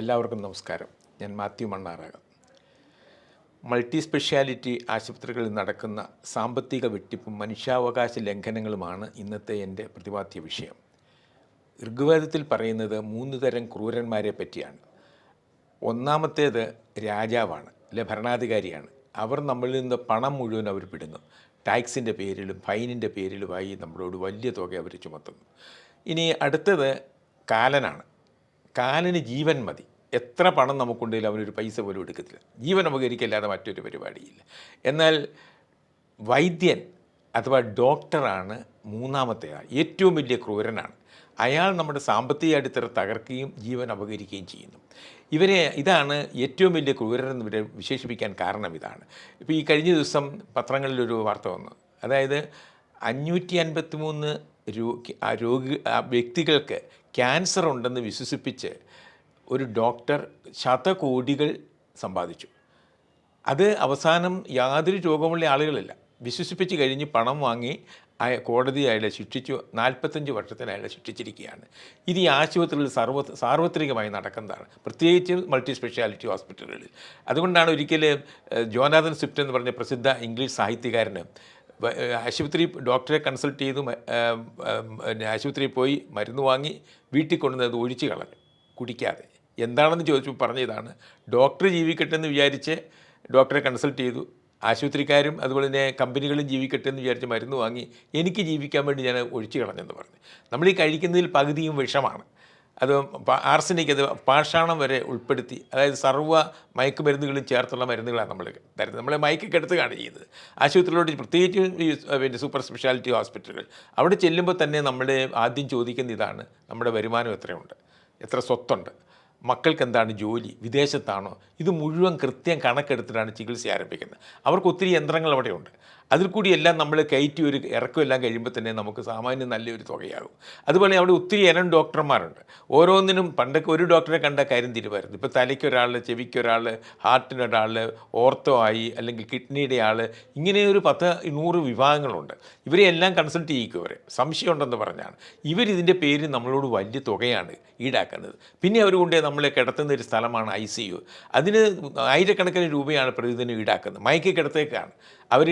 എല്ലാവർക്കും നമസ്കാരം. ഞാൻ മാത്യു മണ്ണാറകം. മൾട്ടി സ്പെഷ്യാലിറ്റി ആശുപത്രികളിൽ നടക്കുന്ന സാമ്പത്തിക വെട്ടിപ്പും മനുഷ്യാവകാശ ലംഘനങ്ങളുമാണ് ഇന്നത്തെ എന്റെ പ്രതിപാദ്യ വിഷയം. ഋഗ്വേദത്തിൽ പറയുന്നത് മൂന്ന് തരം ക്രൂരന്മാരെ പറ്റിയാണ്. ഒന്നാമത്തേത് രാജാവാണ് അല്ലെ ഭരണാധികാരിയാണ്. അവർ നമ്മളിൽ നിന്ന് പണം മുഴുവൻ അവർ പിടുന്നു ടാക്സിന്റെ പേരിലും ഫൈനിന്റെ പേരിലുമായി നമ്മളോട് വലിയ തുക അവർ ചുമത്തുന്നു. ഇനി അടുത്തത് കാലനാണ്. കാലന് ജീവൻ മതി. എത്ര പണം നമുക്കുണ്ടെങ്കിലും അവനൊരു പൈസ പോലും എടുക്കത്തില്ല. ജീവൻ അപകരിക്കല്ലാതെ മറ്റൊരു പരിപാടിയില്ല. എന്നാൽ വൈദ്യൻ അഥവാ ഡോക്ടറാണ് മൂന്നാമത്തെ ആൾ. ഏറ്റവും വലിയ ക്രൂരനാണ്. അയാൾ നമ്മുടെ സാമ്പത്തിക അടിത്തറ തകർക്കുകയും ജീവൻ അപകരിക്കുകയും ചെയ്യുന്നു. ഇവരെ ഇതാണ് ഏറ്റവും വലിയ ക്രൂരനെന്ന് ഇവരെ വിശേഷിപ്പിക്കാൻ കാരണം ഇതാണ്. ഇപ്പോൾ ഈ കഴിഞ്ഞ ദിവസം പത്രങ്ങളിലൊരു വാർത്ത വന്നു. അതായത് അഞ്ഞൂറ്റി അൻപത്തി മൂന്ന് രോഗി വ്യക്തികൾക്ക് ക്യാൻസർ ഉണ്ടെന്ന് വിശ്വസിപ്പിച്ച് ഒരു ഡോക്ടർ ശതകോടികൾ സമ്പാദിച്ചു. അത് അവസാനം യാതൊരു രോഗമുള്ള ആളുകളില്ല. വിശ്വസിപ്പിച്ച് കഴിഞ്ഞ് പണം വാങ്ങി അയ കോടതി അയാളെ ശിക്ഷിച്ചു. നാൽപ്പത്തഞ്ച് വർഷത്തിന് അയാളെ ശിക്ഷിച്ചിരിക്കുകയാണ്. ഇത് ഈ ആശുപത്രികളിൽ സർവ സാർവത്രികമായി നടക്കുന്നതാണ്. പ്രത്യേകിച്ച് മൾട്ടി സ്പെഷ്യാലിറ്റി ഹോസ്പിറ്റലുകളിൽ. അതുകൊണ്ടാണ് ഒരിക്കൽ ജോനാഥൻ സ്വിഫ്റ്റ് എന്ന് പറഞ്ഞ പ്രസിദ്ധ ഇംഗ്ലീഷ് സാഹിത്യകാരന് ആശുപത്രി ഡോക്ടറെ കൺസൾട്ട് ചെയ്തു ആശുപത്രിയിൽ പോയി മരുന്ന് വാങ്ങി വീട്ടിൽ കൊണ്ടുവന്നത് ഒഴിച്ച് കളഞ്ഞു കുടിക്കാതെ. എന്താണെന്ന് ചോദിച്ചപ്പോൾ പറഞ്ഞതാണ് ഡോക്ടർ ജീവിക്കട്ടെ എന്ന് വിചാരിച്ച് ഡോക്ടറെ കൺസൾട്ട് ചെയ്തു. ആശുപത്രിക്കാരും അതുപോലെ തന്നെ കമ്പനികളും ജീവിക്കട്ടെ എന്ന് വിചാരിച്ച് മരുന്ന് വാങ്ങി എനിക്ക് ജീവിക്കാൻ വേണ്ടി ഞാൻ ഒഴിച്ചു കളഞ്ഞെന്ന് പറഞ്ഞു. നമ്മൾ ഈ കഴിക്കുന്നതിൽ പകുതിയും വിഷമാണ്. അത് ആർസനിക് അത് പാഷാണം വരെ ഉൾപ്പെടുത്തി അതായത് സർവ മയക്കുമരുന്നുകളും ചേർത്തുള്ള മരുന്നുകളാണ് നമ്മൾ തരുന്നത്. നമ്മളെ മയക്കൊക്കെ മയക്കൊക്കെടുത്തുകയാണ് ചെയ്യുന്നത്. ആശുപത്രിയിലോട്ട് പ്രത്യേകിച്ച് ഈ പിന്നെ സൂപ്പർ സ്പെഷ്യാലിറ്റി ഹോസ്പിറ്റലുകൾ. അവിടെ ചെല്ലുമ്പോൾ തന്നെ നമ്മൾ ആദ്യം ചോദിക്കുന്ന ഇതാണ് നമ്മുടെ വരുമാനം എത്രയുണ്ട്? എത്ര സ്വത്തുണ്ട്? മക്കൾക്ക് എന്താണ് ജോലി? വിദേശത്താണോ? ഇത് മുഴുവൻ കൃത്യം കണക്കെടുത്തിട്ടാണ് ചികിത്സ ആരംഭിക്കുന്നത്. അവർക്ക് ഒത്തിരി യന്ത്രങ്ങൾ അവിടെയുണ്ട്. അതിൽ കൂടി എല്ലാം നമ്മൾ കയറ്റി ഒരു ഇറക്കം എല്ലാം കഴിയുമ്പോൾ തന്നെ നമുക്ക് സാമാന്യം നല്ലൊരു തുകയാകും. അതുപോലെ അവിടെ ഒത്തിരി ഇനം ഡോക്ടർമാരുണ്ട്. ഓരോന്നിനും പണ്ടൊക്കെ ഒരു ഡോക്ടറെ കണ്ട കാര്യം തീരുമായിരുന്നു. ഇപ്പോൾ തലയ്ക്ക് ഒരാൾ ചെവിക്ക് ഒരാൾ ഹാർട്ടിന് ഓർത്തോ ആയി അല്ലെങ്കിൽ കിഡ്നിയുടെ ആൾ ഇങ്ങനെ ഒരു പത്ത് നൂറ് വിഭാഗങ്ങളുണ്ട്. ഇവരെ എല്ലാം കൺസൾട്ട് ചെയ്യിക്കും അവരെ സംശയമുണ്ടെന്ന് പറഞ്ഞാണ്. ഇവരിതിന്റെ പേര് നമ്മളോട് വലിയ തുകയാണ് ഈടാക്കുന്നത്. പിന്നെ അവർ കൊണ്ട് നമ്മളെ കിടത്തുന്ന ഒരു സ്ഥലമാണ് ഐ സി യു. അതിന് ആയിരക്കണക്കിന് രൂപയാണ് പ്രതിദിനം ഈടാക്കുന്നത്. മയക്കി കിടത്തേക്കാണ്. അവർ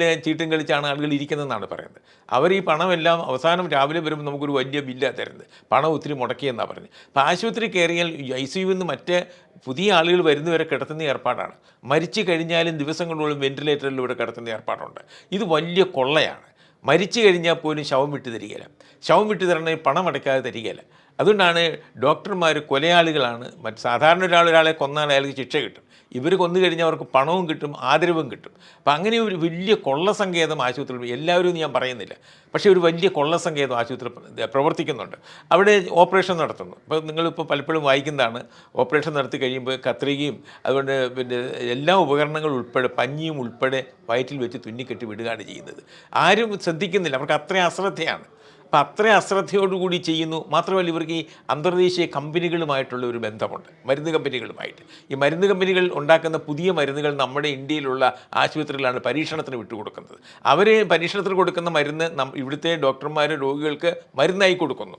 രാത്രിയിൽ ചീട്ടും കളിച്ചാണ് ആളുകൾ ഇരിക്കുന്നതെന്നാണ് പറയുന്നത്. അവർ ഈ പണമെല്ലാം അവസാനം രാവിലെ വരുമ്പോൾ നമുക്കൊരു വലിയ ബില്ലാണ് തരുന്നത്. പണം ഒത്തിരി മുടക്കിയെന്നാണ് പറഞ്ഞത് അപ്പോൾ ആശുപത്രി കയറിയാൽ ഐ സി യുവിൽ നിന്ന് മറ്റേ പുതിയ ആളുകൾ വരുന്നവരെ കിടത്തുന്ന ഏർപ്പാടാണ്. മരിച്ചു കഴിഞ്ഞാലും ദിവസങ്ങളോളം വെന്റിലേറ്ററിലൂടെ കിടത്തുന്ന ഏർപ്പാടുണ്ട്. ഇത് വലിയ കൊള്ളയാണ്. മരിച്ചു കഴിഞ്ഞാൽ പോലും ശവം വിട്ടു തരികയില്ല. ശവം വിട്ടു തരണേ പണം അടയ്ക്കാതെ തരികയില്ല. അതുകൊണ്ടാണ് ഡോക്ടർമാർ കൊലയാളികളാണ്. മറ്റ് സാധാരണ ഒരാൾ ഒരാളെ കൊന്നാൽ അയാൾക്ക് ശിക്ഷ കിട്ടും. ഇവർ കൊന്നു കഴിഞ്ഞാൽ അവർക്ക് പണവും കിട്ടും ആദരവും കിട്ടും. അപ്പം അങ്ങനെ ഒരു വലിയ കൊള്ളസങ്കേതം ആശുപത്രിയിൽ എല്ലാവരും ഞാൻ പറയുന്നില്ല. പക്ഷേ ഒരു വലിയ കൊള്ളസങ്കേതം ആശുപത്രി പ്ര- പ്രവർത്തിക്കുന്നുണ്ട്. അവിടെ ഓപ്പറേഷൻ നടത്തുന്നു. ഇപ്പോൾ നിങ്ങളിപ്പോൾ പലപ്പോഴും വായിക്കുന്നതാണ്. ഓപ്പറേഷൻ നടത്തി കഴിയുമ്പോൾ കത്രികയും അതുകൊണ്ട് പിന്നെ എല്ലാ ഉപകരണങ്ങളും ഉൾപ്പെടെ പഞ്ഞിയും ഉൾപ്പെടെ വയറ്റിൽ വെച്ച് തുന്നിക്കെട്ടി വിടുകയാണ് ചെയ്യുന്നത്. ആരും ശ്രദ്ധിക്കുന്നില്ല. അവർക്ക് അത്രയും അശ്രദ്ധയാണ്. അപ്പം അത്രയും അശ്രദ്ധയോടുകൂടി ചെയ്യുന്നു. മാത്രമല്ല ഇവർക്ക് ഈ അന്തർദേശീയ കമ്പനികളുമായിട്ടുള്ള ഒരു ബന്ധമുണ്ട്. മരുന്ന് കമ്പനികളുമായിട്ട്. ഈ മരുന്ന് കമ്പനികൾ ഉണ്ടാക്കുന്ന പുതിയ മരുന്നുകൾ നമ്മുടെ ഇന്ത്യയിലുള്ള ആശുപത്രികളാണ് പരീക്ഷണത്തിന് വിട്ടുകൊടുക്കുന്നത്. അവർ പരീക്ഷണത്തിന് കൊടുക്കുന്ന മരുന്ന് ഇവിടുത്തെ ഡോക്ടർമാർ രോഗികൾക്ക് മരുന്നായി കൊടുക്കുന്നു.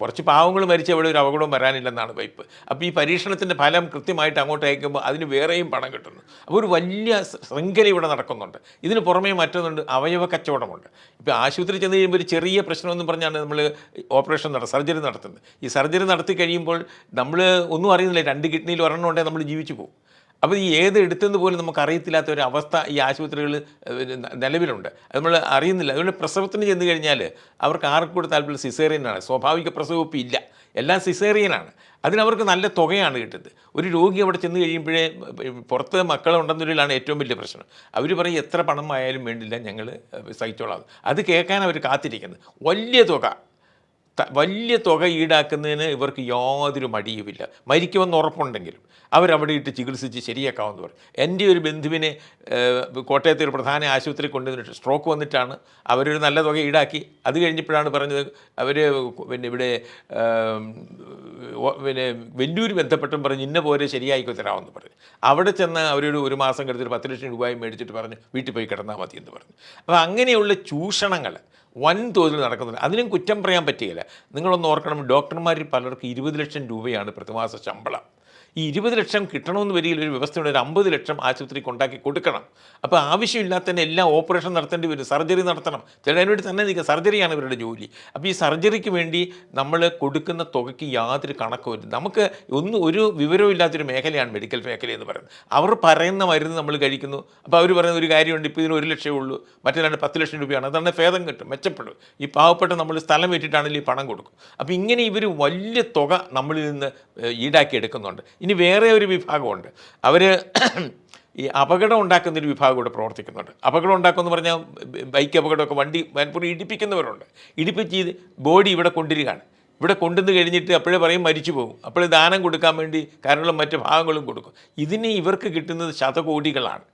കുറച്ച് പാവങ്ങൾ മരിച്ച ഇവിടെ ഒരു അപകടവും വരാനില്ലെന്നാണ് വൈപ്പ്. അപ്പോൾ ഈ പരീക്ഷണത്തിന്റെ ഫലം കൃത്യമായിട്ട് അങ്ങോട്ട് അയക്കുമ്പോൾ അതിന് വേറെയും പണം കിട്ടുന്നു. അപ്പോൾ ഒരു വലിയ ശൃംഖല ഇവിടെ നടക്കുന്നുണ്ട്. ഇതിന് പുറമേ മറ്റൊന്നുണ്ട് അവയവ കച്ചവടമുണ്ട്. ഇപ്പോൾ ആശുപത്രി ചെന്ന് കഴിയുമ്പോൾ ഒരു ചെറിയ പ്രശ്നമെന്ന് പറഞ്ഞാണ് നമ്മൾ ഓപ്പറേഷൻ നട സർജറി നടത്തുന്നത്. ഈ സർജറി നടത്തി കഴിയുമ്പോൾ നമ്മൾ ഒന്നും അറിയുന്നില്ല രണ്ട് കിഡ്നിയിൽ ഒരെണ്ണം ഉണ്ടെങ്കിൽ നമ്മൾ ജീവിച്ചു പോകും. അപ്പോൾ ഈ ഏത് എടുത്തെന്ന് പോലും നമുക്ക് അറിയത്തില്ലാത്ത ഒരു അവസ്ഥ ഈ ആശുപത്രികളിൽ നിലവിലുണ്ട്. അത് നമ്മൾ അറിയുന്നില്ല. അതുകൊണ്ട് പ്രസവത്തിന് ചെന്ന് കഴിഞ്ഞാൽ അവർക്ക് ആർക്കും കൂടെ താല്പര്യം സിസേറിയനാണ് സ്വാഭാവിക പ്രസവപ്പ് ഇല്ല. എല്ലാം സിസേറിയനാണ് അതിനവർക്ക് നല്ല തുകയാണ് കിട്ടുന്നത്. ഒരു രോഗി അവിടെ ചെന്ന് കഴിയുമ്പോഴേ പുറത്ത് മക്കളുണ്ടെന്നൊരിലാണ് ഏറ്റവും വലിയ പ്രശ്നം. അവർ പറയും എത്ര പണം ആയാലും വേണ്ടില്ല ഞങ്ങൾ സഹിച്ചോളാം. അത് കേൾക്കാൻ അവർ കാത്തിരിക്കുന്നത്. വലിയ തുക. വലിയ തുക ഈടാക്കുന്നതിന് ഇവർക്ക് യാതൊരു മടിയുമില്ല. മരിക്കുമെന്ന് ഉറപ്പുണ്ടെങ്കിലും അവരവിടെ ഇട്ട് ചികിത്സിച്ച് ശരിയാക്കാമെന്ന് പറയും. എന്റെ ഒരു ബന്ധുവിനെ കോട്ടയത്തെ ഒരു പ്രധാന ആശുപത്രി കൊണ്ടുവന്നിട്ട് സ്ട്രോക്ക് വന്നിട്ടാണ് അവരൊരു നല്ല തുക ഈടാക്കി. അത് കഴിഞ്ഞപ്പോഴാണ് പറഞ്ഞത് അവർ പിന്നെ ഇവിടെ പിന്നെ വെല്ലൂർ ബന്ധപ്പെട്ടും പറഞ്ഞ് ഇന്ന പോലെ ശരിയായിക്കോ തരാമെന്ന് പറഞ്ഞു. അവിടെ ചെന്ന് അവരൊരു ഒരു മാസം കെടുത്തിട്ട് പത്ത് ലക്ഷം രൂപയും മേടിച്ചിട്ട് പറഞ്ഞു വീട്ടിൽ പോയി കിടന്നാൽ മതി എന്ന് പറഞ്ഞു. അപ്പോൾ അങ്ങനെയുള്ള ചൂഷണങ്ങൾ വൻതോതിൽ നടക്കുന്നുണ്ട്. അതിനും കുറ്റം പറയാൻ പറ്റുകയില്ല നിങ്ങളൊന്ന് ഓർക്കണം ഡോക്ടർമാരിൽ പലർക്കും ഇരുപത് ലക്ഷം രൂപയാണ് പ്രതിമാസ ശമ്പളം. ഈ ഇരുപത് ലക്ഷം കിട്ടണമെന്ന് വരികയിൽ ഒരു വ്യവസ്ഥയുടെ ഒരു അമ്പത് ലക്ഷം ആശുപത്രിക്ക് ഉണ്ടാക്കി കൊടുക്കണം. അപ്പോൾ ആവശ്യമില്ലാത്തതിന് എല്ലാ ഓപ്പറേഷൻ നടത്തേണ്ടി വരും. സർജറി നടത്തണം. ചിലതിന് വേണ്ടി തന്നെ നിൽക്കുക. സർജറിയാണ് ഇവരുടെ ജോലി. അപ്പോൾ ഈ സർജറിക്ക് വേണ്ടി നമ്മൾ കൊടുക്കുന്ന തുകയ്ക്ക് യാതൊരു കണക്കുമില്ല നമുക്ക് ഒന്നും ഒരു വിവരവും ഇല്ലാത്തൊരു മേഖലയാണ് മെഡിക്കൽ മേഖല എന്ന് പറയുന്നത്. അവർ പറയുന്ന മരുന്ന് നമ്മൾ കഴിക്കുന്നു. അപ്പോൾ അവർ പറയുന്ന ഒരു കാര്യമുണ്ട്. ഇപ്പോൾ ഇതിന് ഒരു ലക്ഷമേ ഉള്ളൂ. മറ്റേ പത്ത് ലക്ഷം രൂപയാണ്. അതാണ് ഭേദം കിട്ടും. മെച്ചപ്പെടും. ഈ പാവപ്പെട്ട നമ്മൾ സ്ഥലം വിറ്റിട്ടാണെങ്കിൽ ഈ പണം കൊടുക്കും. അപ്പോൾ ഇങ്ങനെ ഇവർ വലിയ തുക നമ്മളിൽ നിന്ന് ഈടാക്കി എടുക്കുന്നുണ്ട് ഇനി വേറെ ഒരു വിഭാഗമുണ്ട്. അവർ ഈ അപകടം ഉണ്ടാക്കുന്ന ഒരു വിഭാഗം ഇവിടെ പ്രവർത്തിക്കുന്നുണ്ട്. അപകടം ഉണ്ടാക്കുമെന്ന് പറഞ്ഞാൽ ബൈക്ക് അപകടമൊക്കെ വണ്ടി മനപ്പൂർവം ഇടിപ്പിക്കുന്നവരുണ്ട്. ഇടിപ്പിച്ച് ചെയ്ത് ബോഡി ഇവിടെ കൊണ്ടിരിക്കുകയാണ് ഇവിടെ കൊണ്ടുവന്ന് കഴിഞ്ഞിട്ട് അപ്പോഴേ പറയും മരിച്ചു പോകും. അപ്പോൾ ദാനം കൊടുക്കാൻ വേണ്ടി കാരണങ്ങളും മറ്റ് ഭാഗങ്ങളും കൊടുക്കും. ഇതിന് ഇവർക്ക് കിട്ടുന്നത് ശതകോടികളാണ്.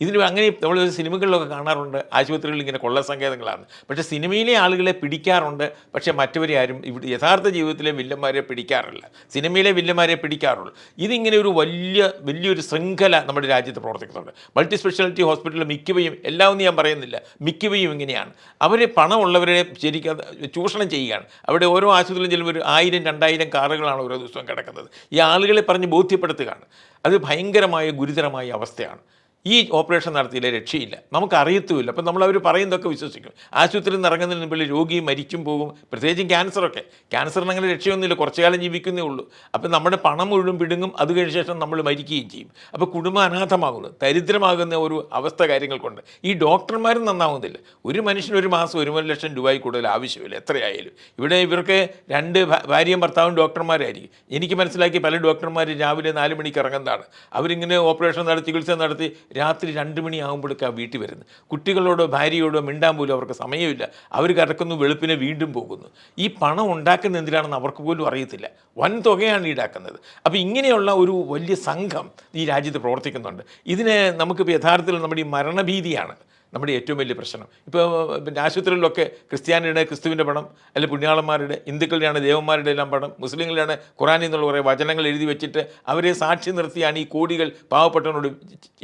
ഇതിന് അങ്ങനെ നമ്മൾ സിനിമകളിലൊക്കെ കാണാറുണ്ട്. ആശുപത്രികളിൽ ഇങ്ങനെ കൊള്ള സങ്കേതങ്ങളാണ് പക്ഷേ സിനിമയിലെ ആളുകളെ പിടിക്കാറുണ്ട്. പക്ഷേ മറ്റവരെ ആരും ഇവിടെ യഥാർത്ഥ ജീവിതത്തിലെ വില്ലന്മാരെ പിടിക്കാറില്ല. സിനിമയിലെ വില്ലന്മാരെ പിടിക്കാറുള്ളൂ. ഇതിങ്ങനെ ഒരു വലിയ വലിയൊരു ശൃംഖല നമ്മുടെ രാജ്യത്ത് പ്രവർത്തിക്കുന്നുണ്ട്. മൾട്ടി സ്പെഷ്യാലിറ്റി ഹോസ്പിറ്റലിൽ മിക്കവയും എല്ലാം ഒന്നും ഞാൻ പറയുന്നില്ല മിക്കവയും ഇങ്ങനെയാണ്. അവർ പണമുള്ളവരെ ശരിക്കും ചൂഷണം ചെയ്യുകയാണ്. അവിടെ ഓരോ ആശുപത്രിയിലും ചെല്ലുമ്പോൾ ഒരു ആയിരം രണ്ടായിരം കാറുകളാണ് ഓരോ ദിവസവും കിടക്കുന്നത്. ഈ ആളുകളെ പറഞ്ഞ് ബോധ്യപ്പെടുത്തുകയാണ്. അത് ഭയങ്കരമായ ഗുരുതരമായ അവസ്ഥയാണ്. ഈ ഓപ്പറേഷൻ നടത്തിയില്ല? രക്ഷയില്ല. നമുക്കറിയത്തുമില്ല. അപ്പം നമ്മൾ പറയുന്നതൊക്കെ വിശ്വസിക്കും. ആശുപത്രിയിൽ നിന്ന് ഇറങ്ങുന്നതിന് മുമ്പിൽ രോഗി മരിക്കും പോകും. പ്രത്യേകിച്ചും ക്യാൻസറൊക്കെ. ക്യാൻസറിന് അങ്ങനെ രക്ഷയൊന്നുമില്ല. കുറച്ചു കാലം ജീവിക്കുന്നേ ഉള്ളൂ. അപ്പം നമ്മുടെ പണം മുഴുവൻ പിടുങ്ങും അത് കഴിഞ്ഞ ശേഷം നമ്മൾ മരിക്കുകയും ചെയ്യും. അപ്പോൾ കുടുംബം അനാഥമാകുന്നു. ദരിദ്രമാകുന്ന ഒരു അവസ്ഥ കാര്യങ്ങൾ കൊണ്ട് ഈ ഡോക്ടർമാരും നന്നാവുന്നില്ല. ഒരു മനുഷ്യന് ഒരു മാസം ഒരു ലക്ഷം രൂപയിൽ കൂടുതൽ ആവശ്യമില്ല. എത്രയായാലും. ഇവിടെ ഇവർക്ക് രണ്ട് ഭാര്യയും ഭർത്താവും ഡോക്ടർമാരായിരിക്കും. എനിക്ക് മനസ്സിലാക്കി പല ഡോക്ടർമാർ രാവിലെ നാല് മണിക്ക് ഇറങ്ങുന്നതാണ്. അവരിങ്ങനെ ഓപ്പറേഷൻ നടത്തി ചികിത്സ നടത്തി രാത്രി രണ്ട് മണിയാകുമ്പോഴേക്കാണ് വീട്ടിൽ വരുന്നത്. കുട്ടികളോടോ ഭാര്യയോടോ മിണ്ടാൻ പോലും അവർക്ക് സമയമില്ല. അവർ കിടക്കുന്നു വെളുപ്പിനെ വീണ്ടും പോകുന്നു. ഈ പണം ഉണ്ടാക്കുന്ന എന്തിനാണെന്ന് അവർക്ക് പോലും അറിയത്തില്ല. വൻ തുകയാണ് ഈടാക്കുന്നത്. അപ്പോൾ ഇങ്ങനെയുള്ള ഒരു വലിയ സംഘം ഈ രാജ്യത്ത് പ്രവർത്തിക്കുന്നുണ്ട്. ഇതിന് നമുക്കിപ്പോൾ യഥാർത്ഥത്തിൽ നമ്മുടെ ഈ മരണഭീതിയാണ് നമ്മുടെ ഏറ്റവും വലിയ പ്രശ്നം. ഇപ്പോൾ പിന്നെ ആശുപത്രികളിലൊക്കെ ക്രിസ്ത്യാനിയുടെ ക്രിസ്തുവിന്റെ പണം അല്ലെങ്കിൽ പുണ്യാളന്മാരുടെ ഹിന്ദുക്കളുടെയാണ് ദേവന്മാരുടെ എല്ലാം പണം മുസ്ലിങ്ങളുടെയാണ് ഖുറാനിൽ നിന്നുള്ള കുറേ വചനങ്ങൾ എഴുതി വെച്ചിട്ട് അവരെ സാക്ഷി നിർത്തിയാണ് ഈ കോടികൾ പാവപ്പെട്ടവനോട്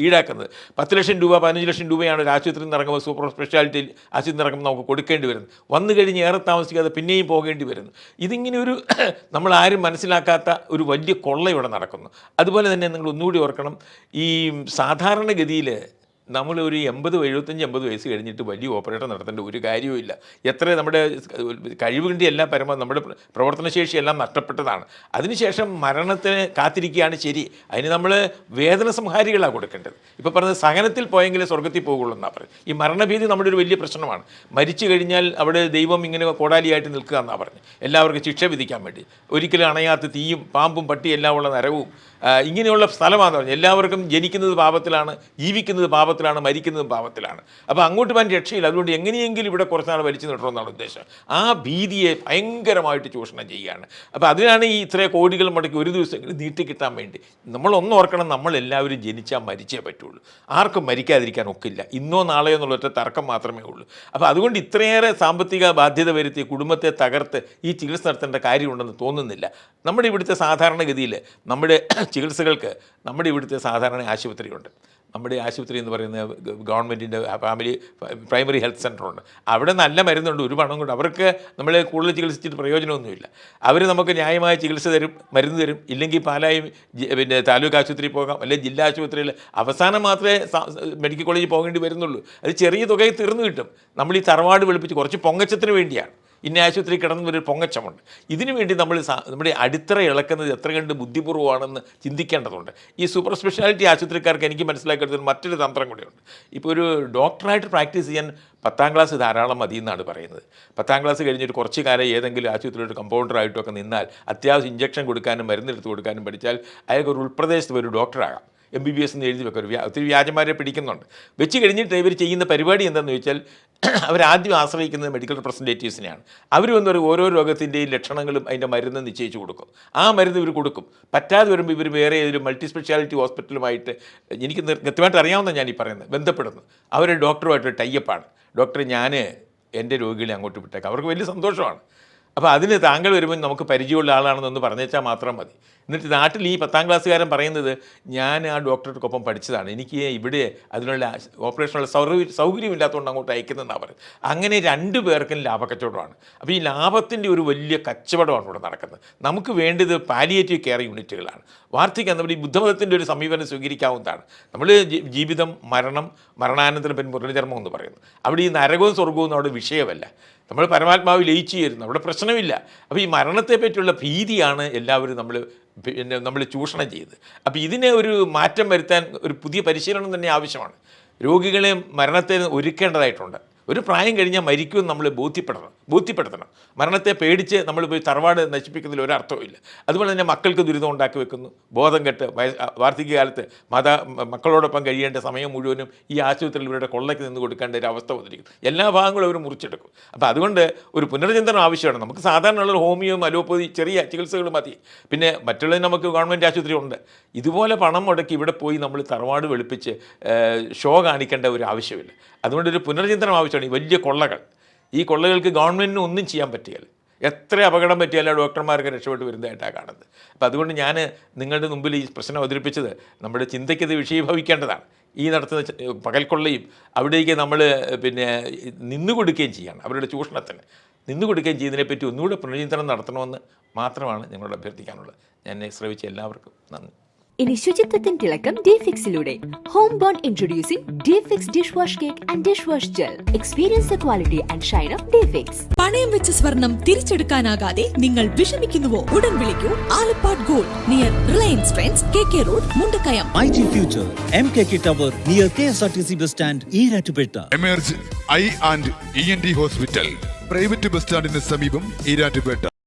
ഈടാക്കുന്നത്. പത്ത് ലക്ഷം രൂപ പതിനഞ്ച് ലക്ഷം രൂപയാണ് ഒരു ആശുപത്രിയിൽ നിന്ന് ഇറങ്ങുമ്പോൾ സൂപ്പർ സ്പെഷ്യാലിറ്റി ആശുപത്രി ഇറങ്ങുമ്പോൾ നമുക്ക് കൊടുക്കേണ്ടി വരുന്നു വന്നു കഴിഞ്ഞ് ഏറെ താമസിക്കാതെ പിന്നെയും പോകേണ്ടി വരുന്നു. ഇതിങ്ങനെ ഒരു നമ്മൾ ആരും മനസ്സിലാക്കാത്ത ഒരു വലിയ കൊള്ള ഇവിടെ നടക്കുന്നു. അതുപോലെ തന്നെ നിങ്ങൾ ഒന്നുകൂടി ഓർക്കണം ഈ സാധാരണഗതിയിൽ നമ്മൾ ഒരു എൺപത് എഴുപത്തഞ്ച് എൺപത് വയസ്സ് കഴിഞ്ഞിട്ട് വലിയ ഓപ്പറേഷൻ നടത്തേണ്ട ഒരു കാര്യവുമില്ല. എത്ര നമ്മുടെ കഴിവിന്റെ എല്ലാം പരമ നമ്മുടെ പ്ര- പ്രവർത്തനശേഷി എല്ലാം നഷ്ടപ്പെട്ടതാണ്. അതിനുശേഷം മരണത്തിന് കാത്തിരിക്കുകയാണ് ശരി. അതിന് നമ്മൾ വേദന സംഹാരികളാണ് കൊടുക്കേണ്ടത്. ഇപ്പോൾ പറഞ്ഞത് സഹനത്തിൽ പോയെങ്കിലേ സ്വർഗത്തിൽ പോകുള്ളൂ എന്നാണ് പറയുന്നത്. ഈ മരണഭീതി നമ്മുടെ ഒരു വലിയ പ്രശ്നമാണ്. മരിച്ചു കഴിഞ്ഞാൽ അവിടെ ദൈവം ഇങ്ങനെ കോടാലിയായിട്ട് നിൽക്കുക എന്നാണ് പറഞ്ഞത്. എല്ലാവർക്കും ശിക്ഷ വിധിക്കാൻ വേണ്ടി. ഒരിക്കലും അണയാത്ത തീയും പാമ്പും പട്ടിയും എല്ലാം ഉള്ള നരവും ഇങ്ങനെയുള്ള സ്ഥലമാണെന്ന് പറഞ്ഞു എല്ലാവർക്കും ജനിക്കുന്നത് പാപത്തിലാണ് ജീവിക്കുന്നത് പാപത്തിലാണ് മരിക്കുന്നതും പാപത്തിലാണ്. അപ്പോൾ അങ്ങോട്ട് പോകാൻ രക്ഷയില്ല. അതുകൊണ്ട് എങ്ങനെയെങ്കിലും ഇവിടെ കുറച്ച് നാൾ വലിച്ചു നിട്ടണമെന്നാണ് ഉദ്ദേശം. ആ ഭീതിയെ ഭയങ്കരമായിട്ട് ചൂഷണം ചെയ്യുകയാണ്. അപ്പോൾ അതിനാണ് ഈ ഇത്ര കോടികൾ മുടക്കി ഒരു ദിവസം നീട്ടിക്കിട്ടാൻ വേണ്ടി. നമ്മൾ ഒന്ന് ഓർക്കണം നമ്മളെല്ലാവരും ജനിച്ചാൽ മരിച്ചേ പറ്റുള്ളൂ. ആർക്കും മരിക്കാതിരിക്കാൻ ഒക്കില്ല. ഇന്നോ നാളെയോ എന്നുള്ള ഒറ്റ തർക്കം മാത്രമേ ഉള്ളൂ. അപ്പോൾ അതുകൊണ്ട് ഇത്രയേറെ സാമ്പത്തിക ബാധ്യത വരുത്തി കുടുംബത്തെ തകർത്ത് ഈ ചികിത്സ നടത്തേണ്ട കാര്യമുണ്ടെന്ന് തോന്നുന്നില്ല. നമ്മുടെ ഇവിടുത്തെ സാധാരണഗതിയിൽ നമ്മുടെ ചികിത്സകൾക്ക് നമ്മുടെ ഇവിടുത്തെ സാധാരണ ആശുപത്രിയുണ്ട്. നമ്മുടെ ആശുപത്രി എന്ന് പറയുന്നത് ഗവൺമെന്റിന്റെ ഫാമിലി പ്രൈമറി ഹെൽത്ത് സെന്ററുണ്ട് അവിടെ നല്ല മരുന്നുണ്ട് ഒരു പണം കൊണ്ട് അവർക്ക് നമ്മൾ കൂടുതൽ ചികിത്സിച്ചിട്ട് പ്രയോജനമൊന്നുമില്ല. അവർ നമുക്ക് ന്യായമായ ചികിത്സ തരും മരുന്ന് തരും. ഇല്ലെങ്കിൽ പാലായും പിന്നെ താലൂക്ക് ആശുപത്രിയിൽ പോകാം. അല്ലെങ്കിൽ ജില്ലാ ആശുപത്രിയിൽ അവസാനം മാത്രമേ മെഡിക്കൽ കോളേജിൽ പോകേണ്ടി വരുന്നുള്ളൂ. അത് ചെറിയ തുകയിൽ തീർന്നു കിട്ടും. നമ്മൾ ഈ തറവാട് വെളുപ്പിച്ച് കുറച്ച് പൊങ്ങച്ചത്തിന് വേണ്ടിയാണ്. ഇന്ന ആശുപത്രി കിടന്ന ഒരു പൊങ്ങച്ചമുണ്ട്. ഇതിനു വേണ്ടി നമ്മൾ നമ്മുടെ അടിത്തറ ഇളക്കുന്നത് എത്ര കണ്ട് ബുദ്ധിപൂർവമാണെന്ന് ചിന്തിക്കേണ്ടതുണ്ട്. ഈ സൂപ്പർ സ്പെഷ്യാലിറ്റി ആശുപത്രിക്കാർക്ക് എനിക്ക് മനസ്സിലാക്കിയെടുത്ത മറ്റൊരു തന്ത്രം കൂടിയുണ്ട്. ഇപ്പോൾ ഒരു ഡോക്ടറായിട്ട് പ്രാക്ടീസ് ചെയ്യാൻ പത്താം ക്ലാസ് ധാരാളം മതി എന്നാണ് പറയുന്നത്. പത്താം ക്ലാസ് കഴിഞ്ഞിട്ട് കുറച്ച് കാലം ഏതെങ്കിലും ആശുപത്രിയിലൊരു കമ്പൗണ്ടറായിട്ടൊക്കെ നിന്നാൽ അത്യാവശ്യം ഇഞ്ചക്ഷൻ കൊടുക്കാനും മരുന്നെടുത്ത് കൊടുക്കാനും പഠിച്ചാൽ അയാൾക്ക് ഒരു ഉൾപ്രദേശത്ത് ഒരു ഡോക്ടറാകാം. എം ബി ബി എസ് എന്ന് എഴുതി വെക്കും ഒരു ഒത്തിരി വ്യാജന്മാരെ പിടിക്കുന്നുണ്ട്. വെച്ച് കഴിഞ്ഞിട്ട് ഇവർ ചെയ്യുന്ന പരിപാടി എന്താണെന്ന് വെച്ചാൽ അവരാദ്യം ആശ്രയിക്കുന്നത് മെഡിക്കൽ റെപ്രസെന്റേറ്റീവ്സിനെയാണ് അവർ ഒരു ഓരോ രോഗത്തിന്റെയും ലക്ഷണങ്ങളും അതിന്റെ മരുന്ന് നിശ്ചയിച്ച് കൊടുക്കും. ആ മരുന്ന് ഇവർ കൊടുക്കും. പറ്റാതെ വരുമ്പോൾ ഇവർ വേറെ ഏതൊരു മൾട്ടി സ്പെഷ്യാലിറ്റി ഹോസ്പിറ്റലുമായിട്ട് എനിക്ക് കൃത്യമായിട്ട് അറിയാവുന്ന ഞാൻ ഈ പറയുന്നത് ബന്ധപ്പെടുന്നു. അവരെ ഡോക്ടറുമായിട്ട് ടൈപ്പാണ് ഡോക്ടർ ഞാൻ എന്റെ രോഗികളെ അങ്ങോട്ട് വിട്ടേക്കാം. അവർക്ക് വലിയ സന്തോഷമാണ്. അപ്പോൾ അതിന് താങ്കൾ വരുമ്പോൾ നമുക്ക് പരിചയമുള്ള ആളാണെന്നൊന്ന് പറഞ്ഞേച്ചാൽ മാത്രം മതി. എന്നിട്ട് നാട്ടിൽ ഈ പത്താം ക്ലാസ്സുകാരൻ പറയുന്നത് ഞാൻ ആ ഡോക്ടർക്കൊപ്പം പഠിച്ചതാണ്. എനിക്ക് ഇവിടെ അതിനുള്ള ഓപ്പറേഷനുള്ള സൗകര്യം സൗകര്യമില്ലാത്തതുകൊണ്ട് അങ്ങോട്ട് അയക്കുന്നതെന്നാണ് പറയുന്നത്. അങ്ങനെ രണ്ടു പേർക്കും ലാഭക്കച്ചവടമാണ്. അപ്പോൾ ഈ ലാഭത്തിന്റെ ഒരു വലിയ കച്ചവടമാണ് ഇവിടെ നടക്കുന്നത്. നമുക്ക് വേണ്ടത് പാലിയേറ്റീവ് കെയർ യൂണിറ്റുകളാണ്. വാർദ്ധക്യം നമ്മൾ ഈ ബുദ്ധമതത്തിന്റെ ഒരു സമീപനം സ്വീകരിക്കാവുന്നതാണ്. നമ്മൾ ജീവിതം മരണം മരണാനന്തരം പിന്നെ പുനർജന്മം എന്ന് പറയുന്നു. അവിടെ ഈ നരകവും സ്വർഗവും അവിടെ വിഷയമല്ല. നമ്മൾ പരമാത്മാവ് ലയിച്ചു ചേരുന്നു. അവിടെ പ്രശ്നമില്ല. അപ്പോൾ ഈ മരണത്തെ പറ്റിയുള്ള ഭീതിയാണ് എല്ലാവരും നമ്മൾ പിന്നെ നമ്മൾ ചൂഷണം ചെയ്ത്. അപ്പോൾ ഇതിനെ ഒരു മാറ്റം വരുത്താൻ ഒരു പുതിയ പരിശീലനം തന്നെ ആവശ്യമാണ്. രോഗികളെ മരണത്തെ ഒരുക്കേണ്ടതായിട്ടുണ്ട്. ഒരു പ്രായം കഴിഞ്ഞാൽ മരിക്കും നമ്മൾ ബോധ്യപ്പെടണം ബോധ്യപ്പെടുത്തണം. മരണത്തെ പേടിച്ച് നമ്മൾ പോയി തറവാട് നശിപ്പിക്കുന്നതിൽ ഒരർത്ഥവുമില്ല അതുപോലെ തന്നെ മക്കൾക്ക് ദുരിതം ഉണ്ടാക്കി വെക്കുന്നു. ബോധം കെട്ട് വാർദ്ധക്യകാലത്ത് മാതാ മക്കളോടൊപ്പം കഴിയേണ്ട സമയം മുഴുവനും ഈ ആശുപത്രിയിൽ ഇവരുടെ കൊള്ളയ്ക്ക് നിന്ന് കൊടുക്കേണ്ട ഒരു അവസ്ഥ വന്നിരിക്കുന്നു. എല്ലാ ഭാഗങ്ങളും അവർ മുറിച്ചെടുക്കും. അപ്പോൾ അതുകൊണ്ട് ഒരു പുനർചിന്തനം ആവശ്യമാണ്. നമുക്ക് സാധാരണയുള്ള ഹോമിയോ അലോപ്പതി ചെറിയ ചികിത്സകൾ മതി. പിന്നെ മറ്റുള്ളത് നമുക്ക് ഗവൺമെന്റ് ആശുപത്രി ഉണ്ട്. ഇതുപോലെ പണം മുടക്കി ഇവിടെ പോയി നമ്മൾ തറവാട് വെളുപ്പിച്ച് ഷോ കാണിക്കേണ്ട ഒരു ആവശ്യമില്ല. അതുകൊണ്ട് ഒരു പുനർചിന്തനം ആവശ്യമാണ്. ഈ വലിയ കൊള്ളകൾ. ഈ കൊള്ളകൾക്ക് ഗവൺമെന്റിന് ഒന്നും ചെയ്യാൻ പറ്റുകയില്ല എത്ര അപകടം പറ്റിയാലും ഡോക്ടർമാർക്ക് രക്ഷപ്പെട്ട് വരുന്നതായിട്ടാണ് കാണുന്നത്. അപ്പോൾ അതുകൊണ്ട് ഞാൻ നിങ്ങളുടെ മുമ്പിൽ ഈ പ്രശ്നം അവതരിപ്പിച്ചത് നമ്മുടെ ചിന്തയ്ക്കത് വിഷയീഭവിക്കേണ്ടതാണ്. ഈ നടത്തുന്ന പകൽക്കൊള്ളയും അവിടേക്ക് നമ്മൾ പിന്നെ നിന്നു കൊടുക്കുകയും ചെയ്യണം അവരുടെ ചൂഷണത്തിന്. നിന്നു കൊടുക്കുകയും ചെയ്യുന്നതിനെപ്പറ്റി ഒന്നുകൂടെ പുനർചിന്തനം നടത്തണമെന്ന് മാത്രമാണ് ഞങ്ങളോട് അഭ്യർത്ഥിക്കാനുള്ളത്. ഞാൻ ശ്രമിച്ച എല്ലാവർക്കും നന്ദി. ഇനി ശുചിത്വത്തിൻ തിളക്കം ഡിഫിക്സിലൂടെ home born introducing Difix dish wash cake and dish wash gel experience the quality and shine of Difix പണയം വെച്ച സ്വർണം തിരിച്ചെടുക്കാനാകാതെ നിങ്ങൾ വിഷമിക്കുന്നുവോ? ഉടൻ വിളിക്കൂ. Alappad gold near Reliance trends K K road Mundakkayam. I T future M K K tower near K S R T C bus stand Erattupetta emerge I and E N D hospital private bus സ്റ്റാൻഡിന് സമീപം ഈരാറ്റുപേട്ട